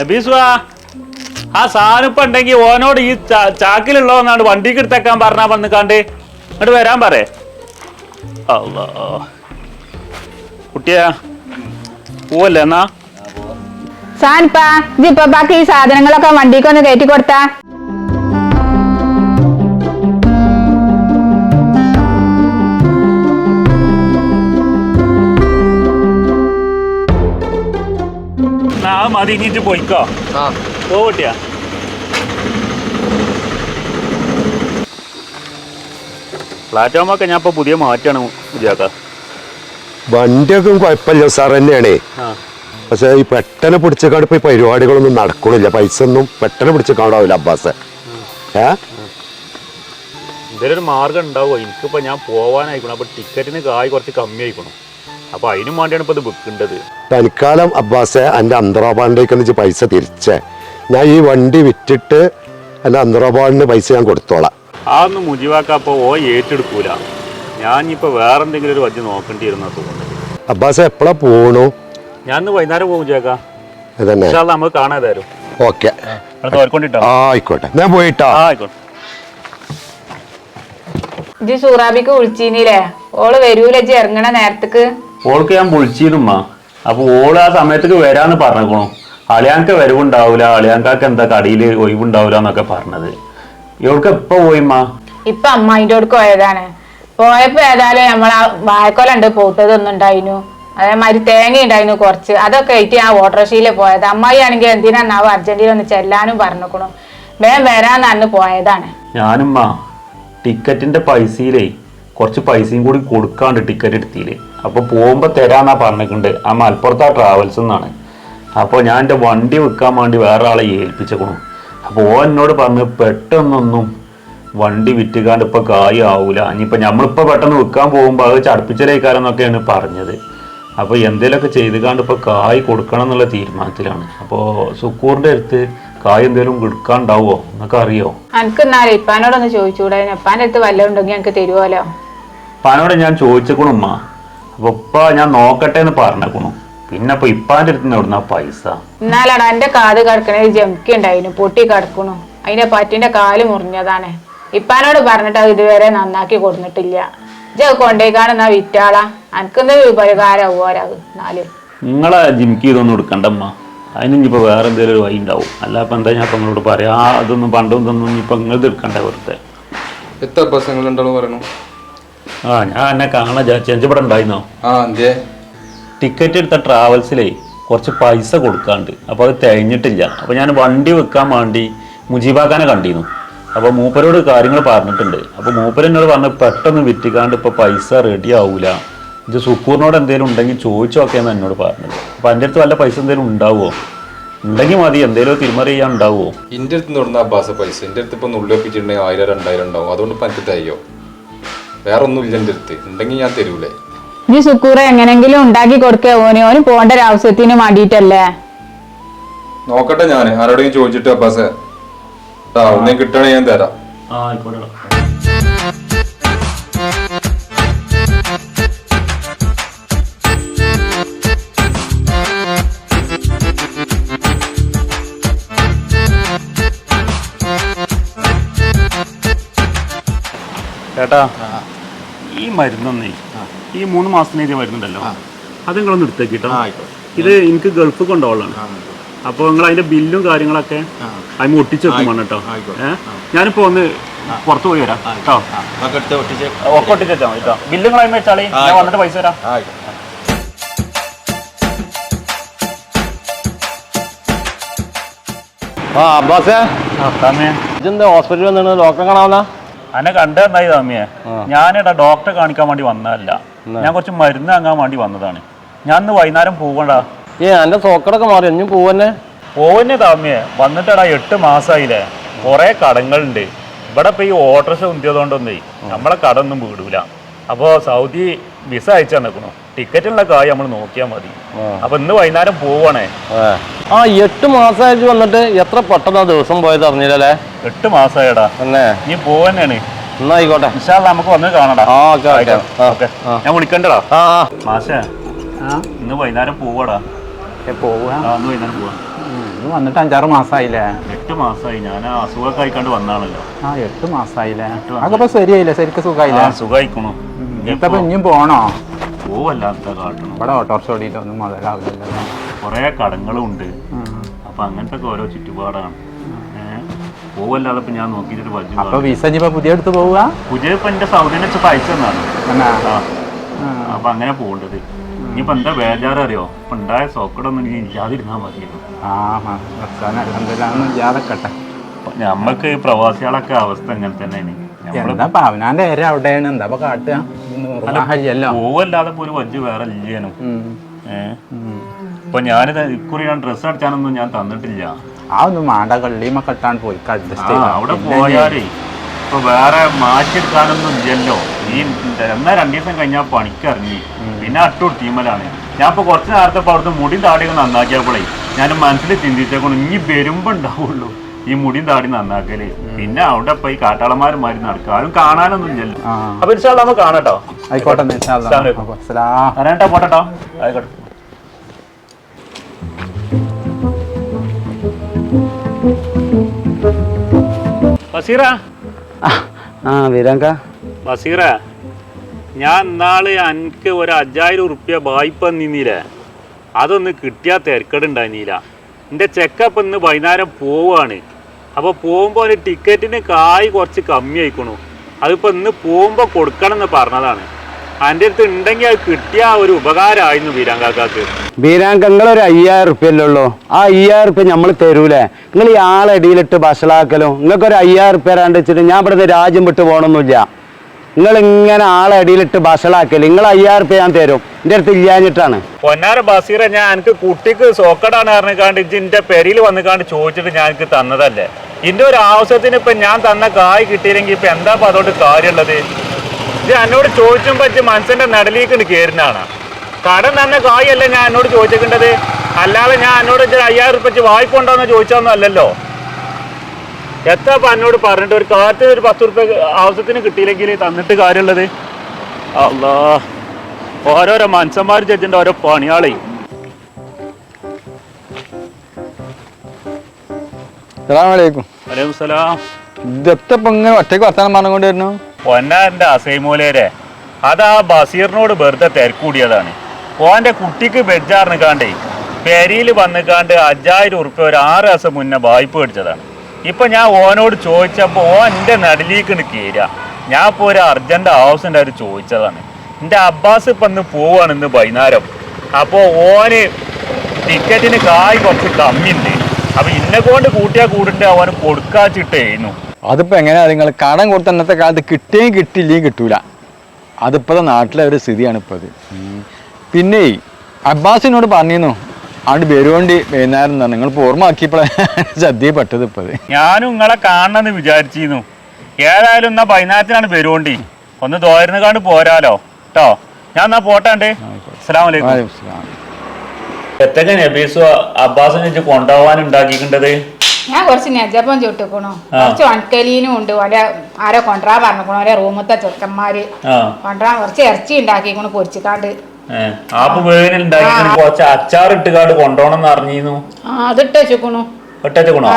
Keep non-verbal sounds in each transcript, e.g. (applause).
നബീസുവാ ആ സാധനം ഉണ്ടെങ്കിൽ ഓനോട് ഈ ചാ- ചാക്കിലുള്ളവന്നാണ് വണ്ടിക്ക് എടുത്തേക്കാൻ പറഞ്ഞാ കണ്ട് ഇങ്ങോട്ട് വരാൻ പറേ കുട്ടിയാ പോവല്ലേ എന്നാ? സാൻപാ ഇതിപ്പോ ബാക്കി ഈ സാധനങ്ങളൊക്കെ വണ്ടിക്ക് ഒന്ന് കയറ്റി കൊടുത്താ. മതി ഇനിയിട്ട് പോയിക്കോ. ആ. പോ കുട്ടിയാ പ്ലാറ്റ്ഫോമൊക്കെ ഞാൻ ഇപ്പൊ പുതിയ മാറ്റാണ് വിജയാക്ക വണ്ടിയൊക്കെ കുഴപ്പമില്ല സാർ തന്നെയാണേ. പക്ഷെ ഈ പെട്ടെന്ന് പിടിച്ചേക്കാട് ഇപ്പൊ പരിപാടികളൊന്നും നടക്കണില്ല പൈസ ഒന്നും പെട്ടെന്ന് പിടിച്ചേക്കാണ്ടാവില്ല അബ്ബാസ്. ഏ? എന്തെങ്കിലും ഒരു മാർഗം ഉണ്ടാവുമോ എനിക്കിപ്പോ ഞാൻ പോവാനായിക്കണം. അപ്പൊ ടിക്കറ്റിന് കായ് കുറച്ച് കമ്മി ആയിക്കണം അപ്പോൾ അതിനും വേണ്ടിയാണ് ഇപ്പൊ ഇത് വെക്കേണ്ടത് തൽക്കാലം അബ്ബാസെ എന്റെ അന്തറാബാളിലേക്ക് വെച്ച് പൈസ തിരിച്ചേ. ഞാൻ ഈ വണ്ടി വിറ്റിട്ട് എന്റെ അന്തറാബാളിന് പൈസ ഞാൻ കൊടുത്തോളാം. അതൊന്നും മുജിവാക്കപ്പോ ഓ ഏറ്റെടുക്കൂല. ഞാൻ ഇപ്പൊ വേറെ എന്തെങ്കിലും ഒരു വണ്ടി നോക്കേണ്ടി വരുന്ന തോന്നുന്നു അബ്ബാസെ എപ്പോഴാ പോണു? ഞാൻ ഇന്ന് വൈകുന്നേരം പോകും ചേക്കാ അതന്നെ. നമ്മൾ നമുക്ക് കാണാതാരും ഓക്കെ. ആയിക്കോട്ടെ. ഞാൻ പോയിട്ടാ. ആ ആയിക്കോട്ടെ. ഇജ്ജ് സൂറാബിക്ക് വിളിച്ചീനില്ലേ? ഓൾ വരൂല ഇജ്ജ് ഇറങ്ങണ നേരത്തേക്ക്? ഓൾക്ക് ഞാൻ വിളിച്ചിരുമ്മ അപ്പൊ ഓൾ ആ സമയത്തേക്ക് വരാന്ന് പറഞ്ഞേക്കണു. അളിയാങ്ക വരവുണ്ടാവൂല അളിയാങ്കാക്ക് എന്താ കടയിൽ ഒഴിവുണ്ടാവൂല എന്നൊക്കെ പറഞ്ഞത്. ഇവൾക്ക് എപ്പോ പോയിമ്മ ഇപ്പൊ അമ്മായിന്റെ അടുക്ക് പോയതാണ്. പോയപ്പോ ഏതായാലും നമ്മളാ വാഴക്കൊലുണ്ട് പൂത്തതൊന്നും ഉണ്ടായിരുന്നു അതേമാതിരി തേങ്ങ ഉണ്ടായിരുന്നു കുറച്ച്. അതൊക്കെ ആയിട്ട് ആ ഓട്ടോറിക്ഷയിൽ പോയത്. അമ്മായി ആണെങ്കിൽ എന്തിനാന്നാവും അർജന്റീന ഒന്ന് ചെല്ലാനും പറഞ്ഞേക്കണു. വേഗം വരാന്ന് പോയതാണ്. ഞാനുമ്മ ടിക്കറ്റിന്റെ പൈസയിലേ കുറച്ച് പൈസയും കൂടി കൊടുക്കാണ്ട് ടിക്കറ്റ് എടുത്തില്ലേ? അപ്പൊ പോകുമ്പോ തരാന്നാ പറഞ്ഞിട്ടുണ്ട്. ആ മലപ്പുറത്ത് ആ ട്രാവൽസ് എന്നാണ് അപ്പോൾ ഞാൻ എന്റെ വണ്ടി വിൽക്കാൻ വേണ്ടി വേറെ ആളെ ഏൽപ്പിച്ചേക്കണു. അപ്പോൾ ഓ എന്നോട് പറഞ്ഞു പെട്ടെന്നൊന്നും വണ്ടി വിറ്റുകാണ്ട് ഇപ്പൊ കായ് ആവൂല. ഇനിയിപ്പോൾ നമ്മളിപ്പോൾ പെട്ടെന്ന് വിൽക്കാൻ പോകുമ്പോൾ അത് ചടപ്പിച്ചലേക്കാരം എന്നൊക്കെയാണ് പറഞ്ഞത്. അപ്പോൾ എന്തേലൊക്കെ ചെയ്തുകാണ്ട് ഇപ്പൊ കായ് കൊടുക്കണം എന്നുള്ള തീരുമാനത്തിലാണ്. അപ്പോൾ സുക്കൂറിന്റെ അടുത്ത് കായ് എന്തേലും എടുക്കാണ്ടാവോ? എന്നൊക്കെ അറിയോ എനിക്ക് എന്നാലും ഇപ്പാനോടൊന്ന് ചോദിച്ചുകൂടെ ഇപ്പാന്റെ അടുത്ത് വല്ലതും ഉണ്ടെങ്കിൽ എനിക്ക് തരുമല്ലോ ഉപ്പാനോട് ഞാൻ ചോദിച്ചേക്കണു ഉമ്മ അപ്പൊ ഉപ്പ ഞാൻ നോക്കട്ടെ എന്ന് പറഞ്ഞേക്കണു. പിന്നെ അപ്പൊ ഇപ്പാന്റെ അടുത്ത് നിന്ന് പൈസ? എന്നാലാണ് എന്റെ കാത് കിടക്കണത് ജംക്കി ഉണ്ടായിരുന്നു പൊട്ടി കിടക്കണു. അതിന്റെ പറ്റിന്റെ കാൽ മുറിഞ്ഞതാണ്. ഇപ്പാനോട് പറഞ്ഞിട്ട് അത് ഇതുവരെ നന്നാക്കി കൊടുത്തിട്ടില്ല. ഇജ്ജ് കൊണ്ടേക്കാണെന്നാ വിറ്റാളാ. എനിക്കെന്താ ഉപകാരം ഓരാത് നാല് നിങ്ങളെ ജിംക്ക് ഇതൊന്നും എടുക്കണ്ടമ്മ അതിനിപ്പോ വേറെ എന്തെങ്കിലും ഒരു വഴി ഉണ്ടാവും. അല്ല അപ്പൊ എന്താ ഞാൻ ഇപ്പൊ നിങ്ങളോട് പറയാ? ആ അതൊന്നും പണ്ടും ഇതൊന്നും ഇനിയിപ്പോ നിങ്ങൾ എടുക്കണ്ട വെറുതെ. എത്ര ബസ്സുകൾ ഉണ്ടോ പറയണു? ആ ഞാൻ എന്നെ കാണാൻ ഉണ്ടായിരുന്നോ ആ എന്തേ ടിക്കറ്റ് എടുത്ത ട്രാവൽസിലേ കുറച്ച് പൈസ കൊടുക്കാണ്ട്. അപ്പോൾ അത് തികഞ്ഞിട്ടില്ല. അപ്പോൾ ഞാൻ വണ്ടി വെക്കാൻ വേണ്ടി മുജീബാക്കാനെ കണ്ടിരുന്നു. അപ്പോൾ മൂപ്പരോട് കാര്യങ്ങൾ പറഞ്ഞിട്ടുണ്ട്. അപ്പോൾ മൂപ്പരെന്നോട് പറഞ്ഞ് പെട്ടെന്ന് വിറ്റിക്കാണ്ട് ഇപ്പോൾ പൈസ റെഡി ആവൂല. ഇത് സുക്കൂറിനോട് എന്തെങ്കിലും ഉണ്ടെങ്കിൽ ചോദിച്ചു നോക്കിയെന്ന് എന്നോട് പറഞ്ഞത് അപ്പോൾ എന്റെ അടുത്ത് വല്ല പൈസ എന്തെങ്കിലും ഉണ്ടാവുമോ ഉണ്ടെങ്കിൽ മതി എന്തെങ്കിലും തിരിമറി ചെയ്യാൻ ഉണ്ടാവുമോ ഇന്റെ അടുത്ത് നിന്ന് പൈസ. എന്റെ അടുത്ത് ഇപ്പൊ നുള്ളിപ്പിച്ചിട്ടുണ്ടെങ്കിൽ ആയിരം രണ്ടായിരം ഉണ്ടാവും. അതുകൊണ്ട് പറ്റത്തായോ വേറെ ഒന്നും ഇല്ല എന്റെ അടുത്ത്. ഉണ്ടെങ്കിൽ ഞാൻ തരൂലേ. ഇനി സുക്കൂറ എങ്ങനെങ്കിലും ഉണ്ടാക്കി കൊടുക്കേ. ഓന് ഓന് പോകേണ്ട ഒരു ആവശ്യത്തിന് വേണ്ടിയിട്ടല്ലേ നോക്കട്ടെ ഞാൻ ആരോടെങ്കിലും ചോദിച്ചിട്ട് അപ്പാസെ ആ ഒന്നേം കിട്ടണേ ഞാൻ തരാം. ആ ആയിക്കോട്ടെ ചേട്ടാ ഈ മരുന്നൊന്നേ ഈ മൂന്ന് മാസം എഴുതിയ മരുന്നുണ്ടല്ലോ. അത് നിങ്ങളൊന്ന് എടുത്തേക്കിട്ടോ. ഇത് എനിക്ക് ഗൾഫ് കൊണ്ടുപോകാനാണ് അപ്പോൾ നിങ്ങൾ അതിന്റെ ബില്ലും കാര്യങ്ങളൊക്കെ അതിന് ഒട്ടിച്ചു വെക്കും വേണം കേട്ടോ ഏഹ് ഞാനിപ്പോ ഒന്ന് പുറത്തു പോയി വരാം കേട്ടോ ഒക്കെ ഒട്ടിച്ച് വെച്ചാൽ മതി കേട്ടോ ബില്ലും ഞാൻ വന്നിട്ട് പൈസ തരാം. ആ അബ്ബാസേ. ഇതെന്താ ഹോസ്പിറ്റലിൽ വന്നിട്ട് ഡോക്ടറെ കാണാവുന്ന അന്നെ കണ്ടെന്നായി ഞാൻ ഞാനിടാ ഡോക്ടറെ കാണിക്കാൻ വേണ്ടി വന്നതല്ല. ഞാൻ കുറച്ച് മരുന്ന് വാങ്ങാൻ വേണ്ടി വന്നതാണ്. ഞാൻ ഇന്ന് വൈകുന്നേരം പോകണ്ട ഏ എന്റെ സോക്കടൊക്കെ മാറി. ഇനിയും പോവന്നെ? പോവന്നെ താമിയെ വന്നിട്ടടാ എട്ട് മാസമായില്ലേ കുറെ കടങ്ങളുണ്ട്. ഇവിടെ ഇപ്പൊ ഈ ഓട്ടർഷ ഉന്തിയതുകൊണ്ടൊന്നേ നമ്മളെ കടൊന്നും വീടൂല. അപ്പോ സൗദി വിസ അയച്ചു ടിക്കറ്റ് ടിക്കറ്റുള്ള കാര്യം നമ്മൾ നോക്കിയാൽ മതി. അപ്പൊ ഇന്ന് വൈകുന്നേരം പോവാണേ. ആ. എട്ട് മാസമായിട്ട് വന്നിട്ട് എത്ര പെട്ടെന്ന് ദിവസം പോയത് അറിഞ്ഞില്ലല്ലേ? എട്ട് മാസമായടാ നീ പോവന്നെയാണ്. എന്നാ ആയിക്കോട്ടെ ഇൻഷാ അല്ലാ നമുക്ക് വന്ന് കാണടാ. ആ ഓക്കെ ഓക്കെ. ഓക്കെ. ഞാൻ വിളിക്കണ്ടടാ. ആ ആ. മാഷേ ഇന്ന് വൈകുന്നേരം പോവാടാ. പോവാ. ആ ഇന്ന് വൈകുന്നേരം പോവാ. ഇത് വന്നിട്ട് അഞ്ചാറ് മാസമായില്ലേ എട്ട് മാസമായി ഞാൻ അസുഖമൊക്കെ ആയിക്കാണ്ട് വന്നാണല്ലോ. ആ എട്ട് മാസമായില്ലേ അതൊക്കെ ശരിയായില്ലേ? ശരിക്കും സുഖമായില്ലേ സുഖമായിക്കണു ഇപ്പൊ ഇനിയും പോണോ പോവല്ലാത്ത കാട്ടണം. ഇവിടെ ഓട്ടോറിക്ഷ ഓടിയിട്ടൊന്നും മുതലാവില്ലല്ലോ. കുറേ കടങ്ങളുണ്ട്. അപ്പൊ അങ്ങനത്തെ ഒക്കെ ഓരോ ചുറ്റുപാടാണ്. പോവല്ലാതെ ഇപ്പൊ ഞാൻ നോക്കിയിട്ട് അപ്പൊ വിസ ഇനിയിപ്പോ പുതിയ എടുത്ത് പോവുക? പുതിയ ഇപ്പൊ എന്റെ സൗദിനെ വെച്ച് പൈസ എന്നാണ് എന്നാ ആ. അപ്പൊ അങ്ങനെ പോകേണ്ടത്. ഇനിയിപ്പോ എന്താ ബേജാറ് അറിയോ ഇപ്പൊ ഉണ്ടായ സോക്കടൊന്നും ഇനി ഇല്ലാതിരുന്നാ മതിയല്ലോ. ആ അലഹദില്ലാന്ന് ഇല്ലാതെക്കട്ടെ നമ്മക്ക് ഈ പ്രവാസികളൊക്കെ അവസ്ഥ അങ്ങനെ തന്നെയാണ്. എന്താ അവനാന്റെ ഏര അവിടെയാണ്. എന്താ കാട്ടുക? നിർവാഹല്ലോ പോവല്ലാതെ ഒരു വഞ്ചി വേറെ ഇല്ലേനും. ഇപ്പൊ ഞാനിത് ഇക്കുറി ഞാൻ ഡ്രസ്സ് അടിച്ചാനൊന്നും ഞാൻ തന്നിട്ടില്ല. ആ ഒന്നും മാണ്ട. കള്ളിയുമ ഇട്ടാണ് പോയി. അഡ്ജസ്റ്റ് അവിടെ പോയാലേ ഇപ്പൊ വേറെ മാറ്റിയെടുക്കാനൊന്നും ഇല്ലല്ലോ. ഈ എന്നാ രണ്ടു ദിവസം കഴിഞ്ഞാൽ പണിക്കിറങ്ങി പിന്നെ അട്ടൂർ ടീമലാണ് ഞാൻ ഇപ്പൊ കുറച്ച് നേരത്തെ അവിടുത്തെ മുടി താടിയൊക്കെ നന്നാക്കിയപ്പോഴേ ഞാൻ മനസ്സിൽ ചിന്തിച്ചേക്കണം ഇനി വരുമ്പോ ഉണ്ടാവുള്ളൂ. ഈ മുടിയും താടി നന്നാക്കൽ. പിന്നെ അവിടെ ഇപ്പൊ ഈ കാട്ടാളന്മാരുമാരി നടക്കുക ആരും കാണാനൊന്നും ഇല്ല. അപ്പൊ ഇൻഷാല്ലാ കാണട്ടോ. ആയിക്കോട്ടെ എന്നാ ഇൻഷാ അല്ലാ. അസ്സലാമു അലൈക്കും. അപ്പൊ അസ്സലാം. അറിയട്ടോ പോട്ടോ ആയിക്കോട്ടെ. ബസീറ? ആ വീരാങ്ക ബസീറ ഞാൻ നാളെ എനിക്ക് ഒരു അഞ്ചായിരം ഉറുപ്യ വായ്പ നിന്നില്ലേ അതൊന്ന് കിട്ടിയാൽ തിരക്കടുണ്ടായിരുന്നില്ല എന്റെ ചെക്കപ്പ് ഇന്ന് വൈകുന്നേരം പോവാണ്. അപ്പോൾ പോകുമ്പോൾ ഒരു ടിക്കറ്റിന് കായ് കുറച്ച് കമ്മി ആയിക്കണു അതിപ്പോൾ ഇന്ന് പോകുമ്പോൾ കൊടുക്കണം എന്ന് പറഞ്ഞതാണ്. എന്റെ അടുത്ത് ഉണ്ടെങ്കിൽ അത് കിട്ടിയ ഒരു ഉപകാരമായിരുന്നു വീരാങ്കാക്കാക്ക്. വീരാങ്ക ഒരു അയ്യായിരം റുപ്യല്ലേ ഉള്ളൂ ആ അയ്യായിരം റുപ്യ നമ്മൾ തരൂലേ? നിങ്ങൾ ഈ ആളടിയിലിട്ട് നിങ്ങൾക്ക് ഒരു അയ്യായിരം റുപ്യ രണ്ട് വെച്ചിട്ട് ഞാൻ ഇവിടുന്ന് രാജ്യം വിട്ട് പോകണമെന്നില്ല നിങ്ങൾ ഇങ്ങനെ ആളെ അടിയിലിട്ട് ബസലാക്കൽ നിങ്ങൾ അയ്യായിരം റുപ്യ ഞാൻ തരും. എന്റെ അടുത്ത് ഇല്ലാഞ്ഞിട്ടാണ്. പൊന്നാര ബസീറ ഞാൻ എനിക്ക് കുട്ടിക്ക് സോക്കടാണ് പറഞ്ഞിക്കാണ്ട് ഇജ്ജ് പെരിയിൽ പെരിയിൽ വന്നിക്കാണ്ട് ചോദിച്ചിട്ട് ഞാൻ എനിക്ക് തന്നതല്ലേ? ഇതിന്റെ ഒരു ആവശ്യത്തിന് ഇപ്പം ഞാൻ തന്ന കായ് കിട്ടിയില്ലെങ്കിൽ ഇപ്പം എന്താ ഇപ്പം അതുകൊണ്ട് കാര്യമുള്ളത്? ഇത് എന്നോട് ചോദിച്ചും പറ്റി മനസ്സിന്റെ നടലേക്ക് കയറുന്നതാണ് കടം തന്നെ കായല്ല ഞാൻ എന്നോട് ചോദിച്ചിട്ടുണ്ടത് അല്ലാതെ ഞാൻ എന്നോട് ഇജ്ജ് അയ്യായിരം ഉറുപ്പ വായ്പ ഉണ്ടോന്ന് ചോദിച്ചൊന്നും അല്ലല്ലോ. എത്ര അപ്പം എന്നോട് പറഞ്ഞിട്ട് ഒരു കാറ്റ് ഒരു പത്ത് ഉറുപ്പ ആവശ്യത്തിന് കിട്ടിയില്ലെങ്കിൽ തന്നിട്ട് കാര്യമുള്ളത്? അല്ലാ ഓരോരോ മനുഷ്യന്മാർ ചെച്ചിന്റെ ഓരോ പണിയാളെ അസ്സലാമലൈക്കും അലൈക്കും. സലാം ഇതെത്തപ്പം ഇങ്ങനെ ഒറ്റയ്ക്ക് വർത്താനം പറഞ്ഞുകൊണ്ടിരുന്നു? വരുന്നു പൊന്നാന്റെ അസൈമൂലേരെ അതാ ബസീറിനോട് വെറുതെ തിരക്കൂടിയതാണ്. ഓന്റെ കുട്ടിക്ക് ബെജാറിന് കാണ്ടേ പെരിയിൽ വന്നിക്കാണ്ട് അഞ്ചായിരം ഉറുപ്പ ഒരു ആറ് ദിവസം മുന്നേ വായ്പ മേടിച്ചതാണ്. ഇപ്പൊ ഞാൻ ഓനോട് ചോദിച്ചപ്പോ ഓൻ എന്റെ നടിലേക്ക് കീര ഞാൻ ഇപ്പൊ ഒരു അർജന്റ് ആവശ്യം അവർ ചോദിച്ചതാണ്. എന്റെ അബ്ബാസ് ഇപ്പൊ ഇന്ന് പോവാണ് ഇന്ന് വൈകുന്നേരം. അപ്പോ ഓന് ടിക്കറ്റിന് കായ് കുറച്ച് കമ്മിയുണ്ട്. അപ്പൊ ഇന്നെ കൊണ്ട് കൂട്ടിയാ കൂടിട്ട് അവന് കൊടുക്കാച്ചിട്ടേനു. അതിപ്പോ എങ്ങനെയാ നിങ്ങൾ കടം കൊടുത്ത അന്നത്തെ കാലത്ത് കിട്ടുകയും കിട്ടില്ലേ കിട്ടൂല. അതിപ്പോഴത്തെ നാട്ടിലെ ഒരു സ്ഥിതിയാണ് ഇപ്പോൾ അത് പിന്നെ അബ്ബാസിനോട് പറഞ്ഞിരുന്നു ആണ്ട് വരുവണ്ടി വൈകുന്നേരം നിങ്ങൾ ഓർമ്മയാക്കിയപ്പോഴാണ് സദ്യ പെട്ടത് ഇപ്പോൾ അത് ഞാനും നിങ്ങളെ കാണണമെന്ന് വിചാരിച്ചിരുന്നു. ഏതായാലും എന്നാ വൈകുന്നേരത്തിനാണ് വരുവോണ്ടി. ഒന്ന് തോരുന്ന കാണ്ട് പോരാലോ. കേട്ടോ ഞാൻ എന്നാ പോട്ടാണ്ട് അസ്സലാമലൈക്കും. എത്തൊക്കെ നബീസു അബ്ബാസിനെ വെച്ച് കൊണ്ടുപോവാൻ ഉണ്ടാക്കിക്കേണ്ടത്? ഞാൻ കുറച്ച് നെജപ്പം ചുട്ടുക്കണു കുറച്ച് ഉണക്കലീനും ഉണ്ട്. ഓന്റെ ആരോ കൊണ്ടുവരാൻ പറഞ്ഞിക്കണു. ഓരോ റൂമത്തെ ചെറുക്കന്മാര്. കൊണ്ടുവരാൻ കുറച്ച് ഇറച്ചി ഉണ്ടാക്കിക്കണു പൊരിച്ചിക്കാണ്ട്. ആപ്പ് വേവിന് കുറച്ച് അച്ചാർ ഇട്ടുകാട് കൊണ്ടോണം എന്ന് അറിഞ്ഞിരുന്നു അതിട്ട് വെച്ചുക്കണു. ഒറ്റച്ചക്കണോ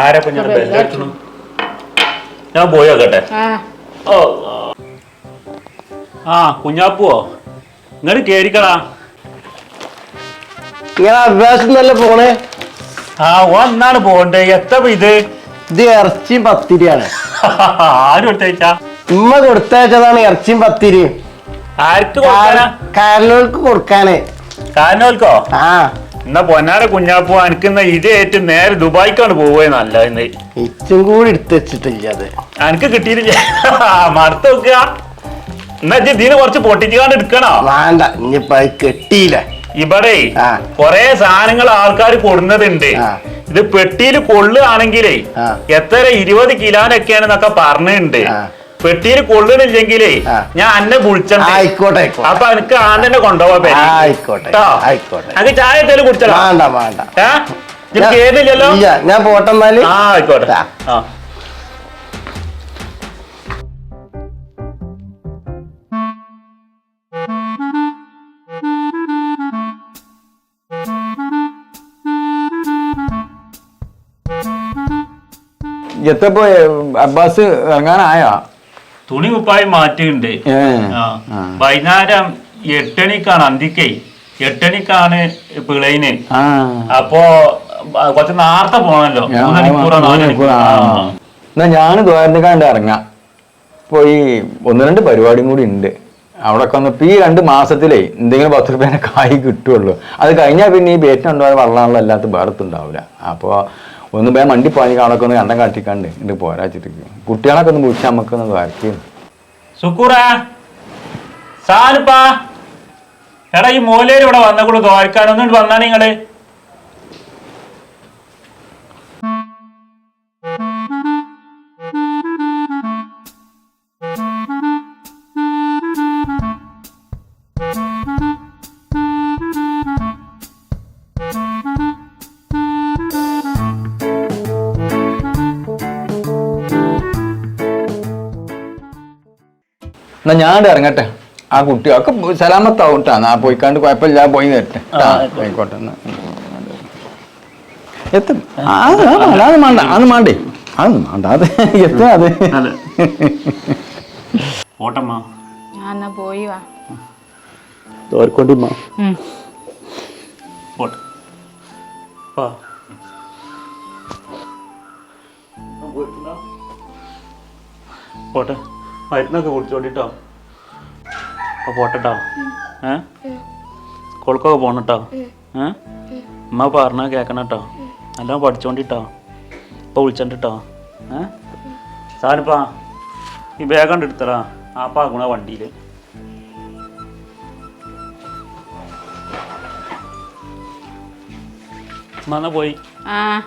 ആരെ ബെല്ലടിച്ചണു ഞാൻ പോയി നോക്കട്ടെ. ആ. കുഞ്ഞാപ്പുവോ? ഇങ്ങോട്ട് കേറിക്കടാ. ഇങ്ങനെ അഭ്യാസം നല്ല പോണേ? ആ ഒന്നാണ് പോണ്ടേ എത്ര ഇത്? ഇത് ഇറച്ചിയും പത്തിരിയാണ്. (laughs) ആരും കൊടുത്തേച്ചാ ഉമ്മ കൊടുത്തയച്ചതാണ് ഇറച്ചിയും പത്തിരിയും. ആർക്ക് കൊടുക്കാനാ? കാരണവർക്ക് കൊടുക്കാനേ. കാരണോൽക്കോ ആ. എന്നാ പൊന്നാര കുഞ്ഞാപ്പു എനിക്കിന്ന് ഇത് ഏറ്റ് നേരെ ദുബായിക്കാണ് പോവേ നല്ല ഇന്ന് ഇച്ചും കൂടി എടുത്ത് വെച്ചിട്ടില്ല അത്. എനിക്ക് കിട്ടിയില്ല (laughs) മറുത്ത് വെക്കുക എന്നാ ഇജ്ജ് ഇതിന് കുറച്ച് പൊട്ടിച്ചുകാണ്ട് എടുക്കണോ? വേണ്ട ഇനിയിപ്പോ അത് കെട്ടിയില്ല. ഇവിടെ ആ. കൊറേ സാധനങ്ങൾ ആൾക്കാർ കൊടുന്നതുണ്ട്. ഇത് പെട്ടിയിൽ കൊള്ളുകയാണെങ്കിലേ എത്ര ഇരുപത് കിലോനൊക്കെയാണെന്നൊക്കെ പറഞ്ഞിട്ടുണ്ട്. ആ. പെട്ടിയിൽ കൊള്ളണില്ലെങ്കിലേ ഞാൻ അന്നെ വിളിച്ചണ്ട. ആയിക്കോട്ടെ അപ്പൊ എനിക്ക് കൊണ്ടുപോവാ. ആയിക്കോട്ടെ, ട്ടോ? ആയിക്കോട്ടെ. എനിക്ക് ചായ എന്തേലും കുടിച്ചോ വേണ്ട വേണ്ട. ഏഹ് കേട്ടില്ലല്ലോ ഇല്ല ഞാൻ പോട്ടെന്നാൽ ആ ആയിക്കോട്ടെ. ആ. ആ. ആ. എത്തപ്പോ അബ്ബാസ് ഇറങ്ങാനായ? തുണി കുപ്പായി മാറ്റിയിട്ടുണ്ട്. ആ. വൈകുന്നേരം എട്ടണിക്കാണ് അന്തിക്കേ. എട്ടണിക്കാണ് പിളയിന് ആ. അപ്പോ കുറച്ച് നേരത്തെ പോണല്ലോ. എന്നാ ഞാൻ ദ്വാരക്കാണ്ട് ഇറങ്ങാം. പോയി ഈ ഒന്ന് രണ്ട് പരിപാടിയും കൂടി ഉണ്ട്. അവിടെ ഒക്കെ ഒന്ന് ഈ രണ്ട് മാസത്തിലേ എന്തെങ്കിലും പത്ത് റുപ്യേനെ കായ് കിട്ടുള്ളൂ. അത് കഴിഞ്ഞാൽ പിന്നെ ഈ ബേറ്റിന് കൊണ്ടുപോയ വെള്ളമാണല്ലോ അല്ലാത്ത ഉണ്ടാവില്ല. അപ്പോൾ ഒന്ന് പോയാൽ വണ്ടി പോയി കാണൊക്കെ ഒന്ന് കണ്ടം കാട്ടിക്കാണ്ട് ഇത് പോരാച്ചിട്ട് കുട്ടികളൊക്കെ ഒന്ന് വിളിച്ച് നമുക്ക് ഒന്ന് സാനുപ്പാ എടാ ഈ മോലേര് ഇവിടെ വന്ന തോൽക്കാനൊന്നും വന്നാ നിങ്ങൾ? എന്നാ ഞാൻ ഇറങ്ങട്ടെ. ആ കുട്ടിയൊക്കെ സലാമത്താവും കേട്ടോ ആ പോയിക്കാണ്ട് കുഴപ്പമില്ല പോയി വരട്ടെ. ട്ടാ. ആയിക്കോട്ടെ. എത്തും. ആ, അത് വേണ്ട, അത്. മാണ്ട അത് അത് വേണ്ട. അത് എത്തും അത്. ഓട്ടമ്മ. ഞാൻ പോയി വാ. തോർക്കൊണ്ടിമ്മ ഉം. പോട്ടെ. വാ. പോട്ടെ. മരുന്നൊക്കെ കുടിച്ചോണ്ടിട്ടോ. അപ്പൊ പോട്ടെട്ടോ. ഏ? സ്കൂൾക്കൊക്കെ പോണട്ടോ. ഏ? അമ്മ പറഞ്ഞാ കേക്കണം കേട്ടോ നല്ലോണം പഠിച്ചോണ്ടിട്ടോ. ഇപ്പൊ വിളിച്ചോണ്ടിട്ടോ. ഏ? സാരിപ്പാ ഈ ബാഗ് കണ്ട് ആപ്പാ ഗുണ വണ്ടിയിൽ മന്ന പോയി? ആ.